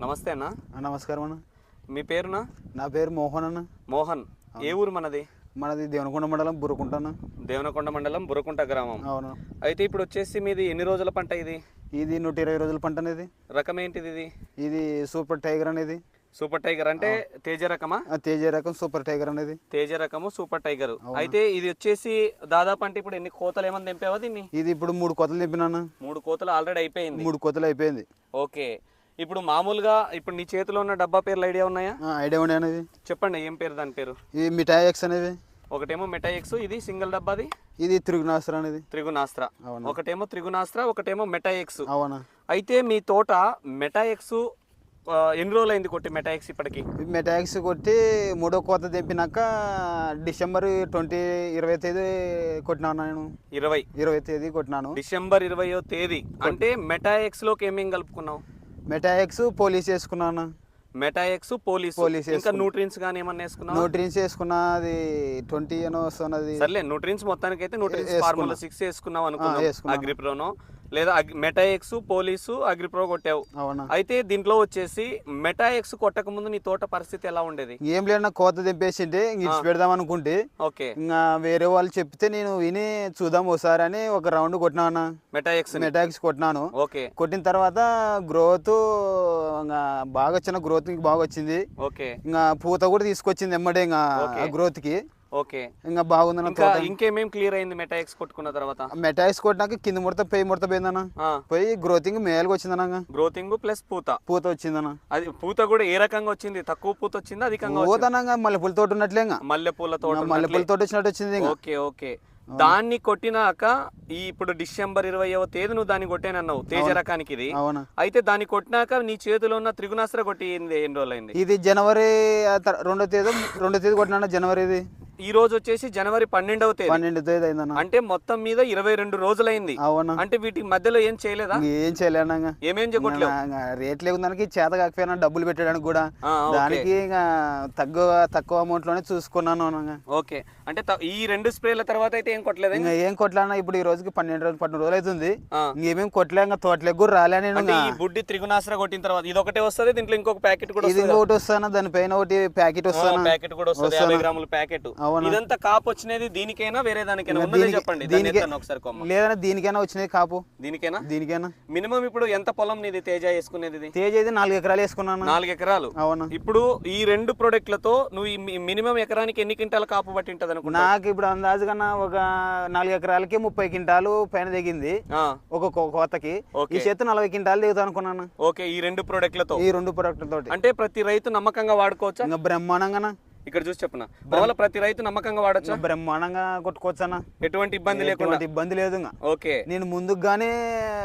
నమస్తే అన్న. నమస్కారం అన్న. మీ పేరునా? నా పేరు మోహన్ అన్న. మోహన్. ఏ ఊరు మనది? మనది దేవనకొండ మండలం బుర్రకుంటాను దేవనకొండ మండలం బురకుంట గ్రామం. అవును. అయితే ఇప్పుడు వచ్చేసి మీది ఎన్ని రోజుల పంట ఇది? ఇది నూట ఇరవై రోజుల పంట అనేది. రకం ఏంటిది ఇది? ఇది సూపర్ టైగర్ అనేది. సూపర్ టైగర్ అంటే తేజ రకమా? తేజ రకం సూపర్ టైగర్ అనేది. తేజ రకము సూపర్ టైగర్. అయితే ఇది వచ్చేసి దాదాపు అంటే ఇప్పుడు ఎన్ని కోతలు ఏమన్నా తెంపావా దీన్ని? ఇది ఇప్పుడు మూడు కొతలు తెప్పినాను మూడు కోతలు ఆల్రెడీ అయిపోయింది. మూడు కొతలు అయిపోయింది. ఓకే. ఇప్పుడు మామూలుగా ఇప్పుడు నీ చేతిలో ఉన్న డబ్బా పేర్లు ఐడియా ఉన్నాయా? ఆ, ఐడియా ఉండే అనేది. చెప్పండి ఏం పేరు దాని పేరు? ఇది మిఠాయి ఎక్స్ అనేది. ఒకటేమో మెటాఎక్స్ ఇది సింగిల్ డబ్బాది? ఇది త్రిగుణాస్త్ర అనేది. త్రిగుణాస్త్ర. ఒకటేమో త్రిగుణాస్త్ర ఒకటేమో మెటాఎక్స్ అవునా? అయితే మీ తోట మెటాఎక్స్ ఆ, ఎన్ని రోజులు అయింది కొట్టి మెటాఎక్స్ ఇప్పటికి? మెటాక్స్ కొట్టి మూడో కోత తెంపినాక డిసెంబర్ ట్వంటీ ఇరవై తేదీ కొట్టినాను నేను. ఇరవై. ఇరవై తేదీ కొట్టినాను. డిసెంబర్ ఇరవయో తేదీ. అంటే మెటాఎక్స్లోకి ఏమేం కలుపుకున్నావు? మెటాక్స్ పోలీస్ వేసుకున్నాను మెటాఎక్స్ పోలీస్. పోలీస్ ఇంకా న్యూట్రిన్స్ గానీ ఏమన్నా వేసుకున్నావు? న్యూట్రియన్స్ వేసుకున్నా అది ట్వంటీ అనో వస్తున్నది. సర్లే న్యూట్రిన్స్ మొత్తానికి అయితే న్యూట్రిన్స్ వేసుకున్నా. ఫార్ములా సిక్స్ వేసుకున్నావు అనుకున్నావు వేసుకున్నాను. అగ్రిప్రోనో లేదా మెటాఎక్స్ పోలీసు అగ్రిప్రో కొట్టావు. అవునా? అయితే దీంట్లో వచ్చేసి మెటాఎక్స్ కొట్టక ముందు నీ తోట పరిస్థితి ఎలా ఉండేది? ఏం లేదన్నా కోత తెంపేసింటే ఇచ్చి పెడదాం అనుకుంటే ఓకే. ఇంకా వేరే వాళ్ళు చెప్తే నేను విని చూద్దాం ఒకసారి అని ఒక రౌండ్ కొట్టినాను మెటాఎక్స్ మెటాక్స్ కొట్టినాను. ఓకే. కొట్టిన తర్వాత గ్రోత్ ఇంకా బాగా వచ్చిన గ్రోత్ బాగా వచ్చింది. ఓకే. ఇంకా పూత కూడా తీసుకొచ్చింది ఎమ్మడే ఇంకా ఆ గ్రోత్కి. ఓకే. ఇంకా బాగుందన్న ఇంకా ఇంకేమేం క్లియర్ అయింది మెటాఎక్స్ కొట్టుకున్న తర్వాత? మెటాక్స్ కొట్టినాక కింద ముడత పెయి ముడత పోయిందన్న. పోయి గ్రోతింగ్ మేలుగా వచ్చిందన్న గ్రోతింగ్ ప్లస్ పూత. పూత వచ్చిందన్న. అది పూత కూడా ఏ రకంగా వచ్చింది? తక్కువ పూత వచ్చిందా? అధికంగా వచ్చిందా? పూతనంగా మల్లెపూల తోట ఉన్నట్లే ఇంకా. మల్లె పూల తోట మల్లెపూల తోట వచ్చినట్టు వచ్చింది ఇంకా. Okay okay. దాన్ని కొట్టినాక ఈ ఇప్పుడు డిసెంబర్ ఇరవైవ తేదీ నువ్వు దాన్ని కొట్టానన్నావు తేజ రకానికి ఇది. అవునా. అయితే దాన్ని కొట్టినాక నీ చేతిలో ఉన్న త్రిగుణాస్త్ర కొట్టింది ఎన్ని రోజులైంది? ఇది జనవరి ఆ తర్- రెండో తేదీ రెండో తేదీ కొట్టినా జనవరి ఇది. ఈ రోజు వచ్చేసి జనవరి పన్నెండవ తేదీ. పన్నెండు తేదీ అయిందన్న. అంటే మొత్తం మీద ఇరవై రెండు రోజులైంది. అవునా? అంటే వీటి మధ్యలో ఏం చేయలేదా? ఏం చేయలేనా ఏమేం చేయట్లేవు రేట్ లేకుందానికి చేత కాకపోయినా డబ్బులు పెట్టడానికి కూడా. దానికి తక్కువ తక్కువ అమౌంట్లోనే చూసుకున్నాను. ఓకే. అంటే ఈ రెండు స్ప్రేల తర్వాత అయితే ఏం కొట్టలేదా ఇంకా? ఏం కొట్లానా ఇప్పుడు ఈ రోజుకి పన్నెండు రోజులు పన్నెండు రోజులు అవుతుంది. ఇంకేమేం కొట్టలే ఇంకా తోటలకు కూడా రాలే నేను బుడ్డి త్రిగుణాస్త్ర కొట్టిన తర్వాత ఇది ఒకటే వస్తుంది దీంట్లో ఇంకొక ప్యాకెట్ కూడా ఇది ఇంకొకటి వస్తాను దానిపైన ఒకటి ప్యాకెట్ వస్తాను ప్యాకెట్ కూడా వస్తుంది యాభై గ్రాముల ప్యాకెట్. ఇదంతా కాపు వచ్చినది దీనికైనా వేరే దానికైనా ఉన్నదే దీనికి- చెప్పండి ఒకసారి కొమ్మ. దీనికైనా వచ్చినాయి కాపు. దీనికేనా? దీనికైనా. మినిమం ఇప్పుడు ఎంత పొలం నీది తేజ వేసుకునేది ఇది? తేజ్ అయితే నాలుగు ఎకరాలు వేసుకున్నాను నాలుగు ఎకరాలు. అవునా? ఇప్పుడు ఈ రెండు ప్రొడక్ట్లతో నువ్వు మినిమం ఎకరానికి ఎన్ని క్వింటాల కాపు పట్టి ఉంటది నాకు ఇప్పుడు అందాజు కన్నా ఒక నాలుగు ఎకరాలకి ముప్పై క్వింటాలు పైన దిగింది ఒక కోతకి. ఈ చేతి నలభై క్వింటాలు దిగుతా అనుకున్నాను ఓకే ఈ రెండు ప్రొడక్ట్లతో. ఈ రెండు ప్రొడక్ట్ తోటి అంటే ప్రతి రైతు నమ్మకంగా వాడుకోవచ్చా? ఇంకా బ్రహ్మాండంగా ఇక్కడ చూసి చెప్పన? మామూలు ప్రతి రైతు నమ్మకంగా వాడచ్చా? బ్రహ్మాండంగా కొట్టుకోవచ్చా ఎటువంటి ఇబ్బంది లేకుండా? ఇబ్బంది లేదు ఓకే. నేను ముందుగానే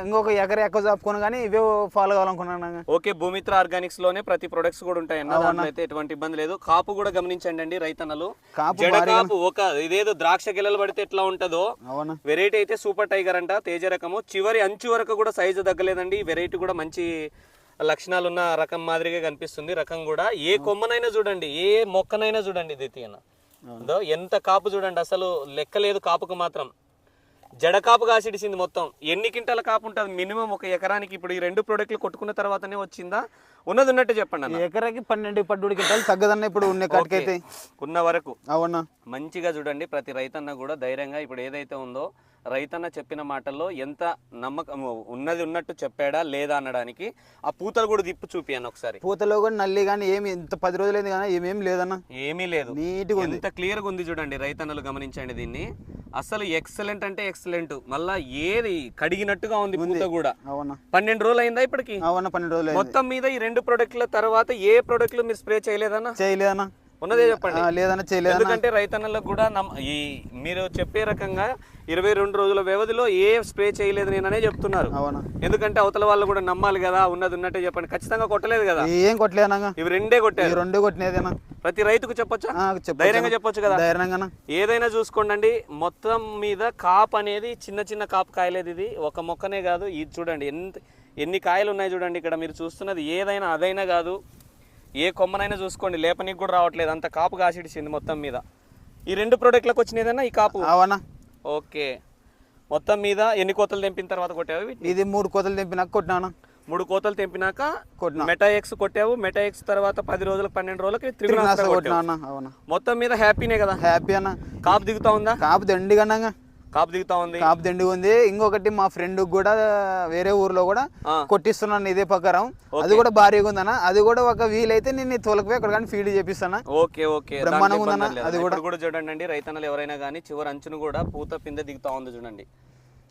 ఇంకొక ఎకర ఎక్కువ చాపుకొని కానీ ఇవే ఫాలో కావాలనుకున్నాను. ఓకే భూమిత్ర ఆర్గానిక్స్లోనే ప్రతి ప్రొడక్ట్స్ కూడా ఉంటాయి అన్న అయితే ఎటువంటి ఇబ్బంది లేదు. కాపు కూడా గమనించండి అండి రైతన్నలు. కాపు జడ కాపు ఒక ఇదేదో ద్రాక్ష గిల్లలు పడితే ఎట్లా ఉంటుందో? వెరైటీ అయితే సూపర్ టైగర్ అంట తేజ రకము. చివరి అంచు వరకు కూడా సైజు తగ్గలేదండి. వెరైటీ కూడా మంచి లక్షణాలు ఉన్న రకం మాదిరిగా కనిపిస్తుంది. రకం కూడా ఏ కొమ్మనైనా చూడండి ఏ మొక్కనైనా చూడండి ఇది తీయన. ఇదో ఎంత కాపు చూడండి అసలు లెక్కలేదు కాపుకు మాత్రం. జడ కాపు కాసిడిసింది మొత్తం. ఎన్ని క్వింటాల కాపు ఉంటుంది? మినిమం ఒక ఎకరానికి ఇప్పుడు ఈ రెండు ప్రోడక్ట్లు కొట్టుకున్న తర్వాతనే వచ్చిందా? ఉన్నది ఉన్నట్టు చెప్పండి ఎకరాకి పన్నెండు పన్నెండు క్వింటాలు తగ్గదన్న ఇప్పుడు ఉన్న కాటికైతే. ఉన్న వరకు. అవునా? మంచిగా చూడండి ప్రతి రైతన్న కూడా ధైర్యంగా ఇప్పుడు ఏదైతే ఉందో రైతన్న చెప్పిన మాటల్లో ఎంత నమ్మకం ఉన్నది ఉన్నట్టు చెప్పాడా లేదా అనడానికి ఆ పూతలు కూడా దిప్పు చూపియాను ఒకసారి. పూతలో కూడా నల్లి కానీ ఏమి ఇంత పది రోజులైంది కానీ ఏమేం లేదన్న. ఏమీ లేదు. నీట్గా ఎంత క్లియర్గా ఉంది చూడండి రైతన్నలు గమనించండి దీన్ని. అసలు ఎక్సలెంట్ అంటే ఎక్సలెంట్. మళ్ళా ఏది కడిగినట్టుగా ఉంది పూత కూడా. అవునా. పన్నెండు రోజులు అయిందా ఇప్పటికి? అవునా పన్నెండు రోజులు మొత్తం మీద ఈ రెండు ప్రొడక్ట్ల తర్వాత ఏ ప్రొడక్ట్లు మీరు స్ప్రే చేయలేదన్నా? చేయలేదన్నా. ఉన్నదే చెప్పండి. లేదన్నా చేయలేదన్నా ఎందుకంటే రైతన్నలకు కూడా ఈ మీరు చెప్పే రకంగా ఇరవై రెండు రోజుల వ్యవధిలో ఏ స్ప్రే చేయలేదు నేననే చెప్తున్నారు. అవునా? ఎందుకంటే అవతల వాళ్ళు కూడా నమ్మాలి కదా ఉన్నది ఉన్నట్టే చెప్పండి. ఖచ్చితంగా కొట్టలేదు కదా. ఏం కొట్టలేదన్నా ఇవి రెండే కొట్టారు. రెండు కొట్టినదేనా ప్రతి రైతుకు చెప్పొచ్చు. ధైర్యంగా చెప్పొచ్చు కదా? ధైర్యంగా ఏదైనా చూసుకోండి మొత్తం మీద కాప్ అనేది చిన్న చిన్న కాపు కాయలేదు ఇది. ఒక మొక్కనే కాదు. ఇది చూడండి ఎంత ఎన్ని కాయలు ఉన్నాయి చూడండి. ఇక్కడ మీరు చూస్తున్నది ఏదైనా అదైనా కాదు. ఏ కొమ్మనైనా చూసుకోండి లేపనికి కూడా రావట్లేదు. అంత కాపు కాసిడిచింది మొత్తం మీద. ఈ రెండు ప్రోడక్ట్లకు వచ్చినదన్నా ఈ కాపు? అవునా? ఓకే. మొత్తం మీద ఎన్ని కోతలు తెంపిన తర్వాత కొట్టావు? ఇది మూడు కోతలు తెంపినాక కొట్టినాను? మూడు కోతలు తెంపినాక కొట్టినా. మెటాఎక్స్ కొట్టావు. మెటాఎక్స్ తర్వాత పది రోజులకు పన్నెండు రోజులకి త్రిగుణాస్త్ర కొట్టినా మొత్తం మీద హ్యాపీనే కదా? హ్యాపీ అన్న. కాపు దిగుతా ఉందా? కాపు దండిగా కాపు దిగుతా ఉంది. కాపు దండిగా ఉంది. ఇంకొకటి మా ఫ్రెండ్ కూడా వేరే ఊర్లో కూడా. కొట్టిస్తున్నాను ఇదే ప్రకారం. అది కూడా భారీగా ఉందన్న. అది కూడా ఒక వీలైతే నేను తోలకపోయి అక్కడ కానీ ఫీల్డ్ చేపిస్తాను? Okay okay. బ్రహ్మాండంగా ఉందన్న. అది కూడా చూడండి అండి రైతన్నలు ఎవరైనా కానీ చివరి అంచును కూడా పూత పిందె దిగుతా ఉంది చూడండి.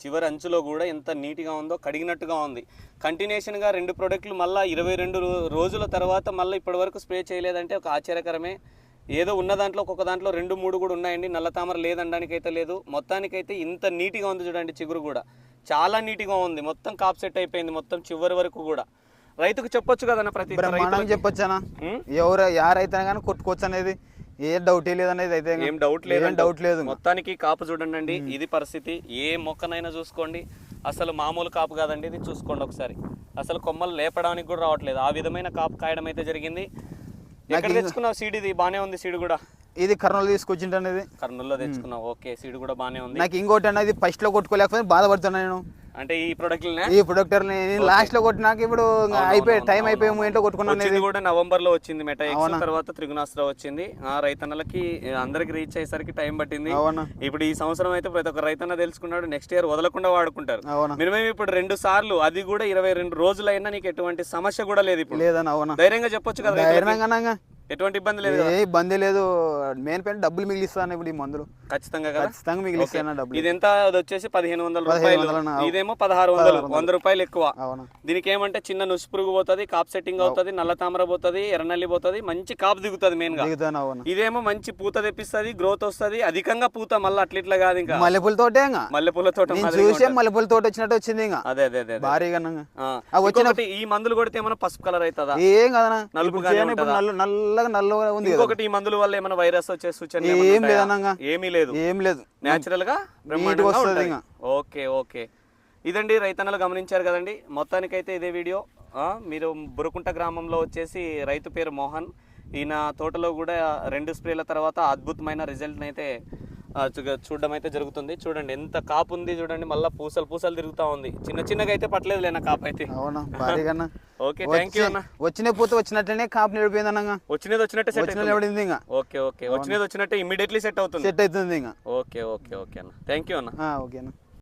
చివరి అంచులో కూడా ఎంత నీట్గా ఉందో కడిగినట్టుగా ఉంది. కంటిన్యూషన్గా రెండు ప్రోడక్ట్లు మళ్ళీ ఇరవై రెండు రోజుల తర్వాత మళ్ళీ ఇప్పటి వరకు స్ప్రే చేయలేదంటే ఒక ఆశ్చర్యకరమే. ఏదో ఉన్న దాంట్లో ఒక్కొక్క దాంట్లో రెండు మూడు కూడా ఉన్నాయండి. నల్ల తామర లేదనడానికి అయితే లేదు. మొత్తానికైతే ఇంత నీట్గా ఉంది చూడండి చిగురు కూడా. చాలా నీట్గా ఉంది. మొత్తం కాప్ సెట్ అయిపోయింది మొత్తం చివరి వరకు కూడా. రైతుకు చెప్పొచ్చు కదన్న ప్రతి బ్రహ్మాండం చెప్పొచ్చనా? ఎవరు యారైతే కానీ కొట్టుకోవచ్చు అనేది ఏ డౌటే లేదనేది అయితే ఏం డౌట్ లేదు డౌట్ లేదు మొత్తానికి కాపు చూడండి అండి ఇది పరిస్థితి. ఏ మొక్కనైనా చూసుకోండి. అసలు మామూలు కాపు కాదండి ఇది. చూసుకోండి ఒకసారి. అసలు కొమ్మలు లేపడానికి కూడా రావట్లేదు. ఆ విధమైన కాపు కాయడం అయితే జరిగింది. ఎక్కడ తెచ్చుకున్నావు సీడ్ ఇది? బానే ఉంది సీడ్ కూడా. ఇది కర్నూలు తీసుకొచ్చింట అనేది. కర్నూలులో తెచ్చుకున్నావు. ఓకే సీడ్ కూడా బానే ఉంది. నాకు ఇంకోటి అనేది ఫస్ట్లో కొట్టుకోలేకపోతే బాధపడుతున్నా నేను. అంటే ఈ ప్రొడక్ట్ ఈ ప్రొడక్టర్ లాస్ట్లో కొట్టినాక ఇప్పుడు అయిపోయి టైం అయిపోయి మూమెంట్ కొట్టుకున్నాను కూడా నవంబర్లో వచ్చింది మెటా తర్వాత త్రిగుణాస్త్ర వచ్చింది. ఆ రైతన్నలకి అందరికి రీచ్ అయ్యేసరికి టైం పట్టింది. ఇప్పుడు ఈ సంవత్సరం అయితే ప్రతి ఒక్క రైతన్న తెలుసుకున్నాడు నెక్స్ట్ ఇయర్ వదలకుండా వాడుకుంటారు. మినిమం ఇప్పుడు రెండు సార్లు అది కూడా ఇరవై రెండు రోజులైనా నీకు ఎటువంటి సమస్య కూడా లేదు ఇప్పుడు. ధైర్యంగా చెప్పొచ్చు కదా. ధైర్యంగా ఎటువంటి ఇబ్బంది లేదు కదా? ఏ ఇబ్బంది లేదు. మెయిన్ పైన డబ్బులు మిగిలిస్తాను ఇప్పుడు ఈ మందులు. ఖచ్చితంగా కదా? ఖచ్చితంగా మిగిలిస్తాను డబ్బులు. ఇది ఎంత? అది వచ్చేసి పదిహేను వందల రూపాయలు? ఇదేమో పదహారు వందలు. వంద రూపాయలు ఎక్కువ. దీనికి ఏమంటే చిన్న నుసి పురుగు పోతుంది కాప్ సెట్టింగ్ అవుతుంది నల్ల తామర పోతుంది ఎర్రనల్లి పోతుంది మంచి కాపు దిగుతుంది మెయిన్గా. ఇదేమో మంచి పూత తెప్పిస్తుంది గ్రోత్ వస్తుంది అధికంగా పూత మళ్ళీ అట్లా ఇట్లా కాదు ఇంకా. మల్లెపూల తోటే ఇంకా. మల్లెపూల తోట చూసే మల్లెపూల తోట వచ్చినట్టు వచ్చింది ఇంకా. అదే అదే అదే. భారీగా ఆ. ఆ వచ్చిన- ఇంకొకటి ఈ మందులు కొడితే ఏమైనా పసుపు కలర్ అవుతుందా? ఏం కదనా నలుపు నల్ల నల్లగా నల్లగా ఉంది ఇంకొకటి ఈ మందుల వల్ల ఏమైనా వైరస్ వచ్చే సూచన ఏం లేదనంగా. ఏమీ లేదు. ఏం లేదు. నేచురల్గా వస్తుంది. Okay okay. ఇదండి రైతన్నలు గమనించారు కదండి. మొత్తానికైతే ఇదే వీడియో. మీరు బురుకుంట గ్రామంలో వచ్చేసి రైతు పేరు మోహన్. ఈయన తోటలో కూడా రెండు స్ప్రేల తర్వాత అద్భుతమైన రిజల్ట్ని అయితే చూడడం అయితే జరుగుతుంది. చూడండి ఎంత కాపు ఉంది చూడండి. మళ్ళీ పూసలు పూసలు తిరుగుతా ఉంది. చిన్న చిన్నగా అయితే పట్టలేదు లేనా కాపు అయితే? అవునా? భారీగా అన్న. ఓకే థ్యాంక్ యూ అన్న. వచ్చిన పూత వచ్చినట్లనే కాపు నిడిపోయింది అన్నగా. వచ్చినది వచ్చినట్టే సెట్ నిలబడింది ఇంకా. Okay okay. వచ్చినది వచ్చినట్టే ఇమీడియట్లీ సెట్ అవుతుంది. సెట్ అవుతుంది ఇంకా. ఓకే ఓకే ఓకే అన్న. థ్యాంక్ యూ అన్న. ఆ, ఓకేనా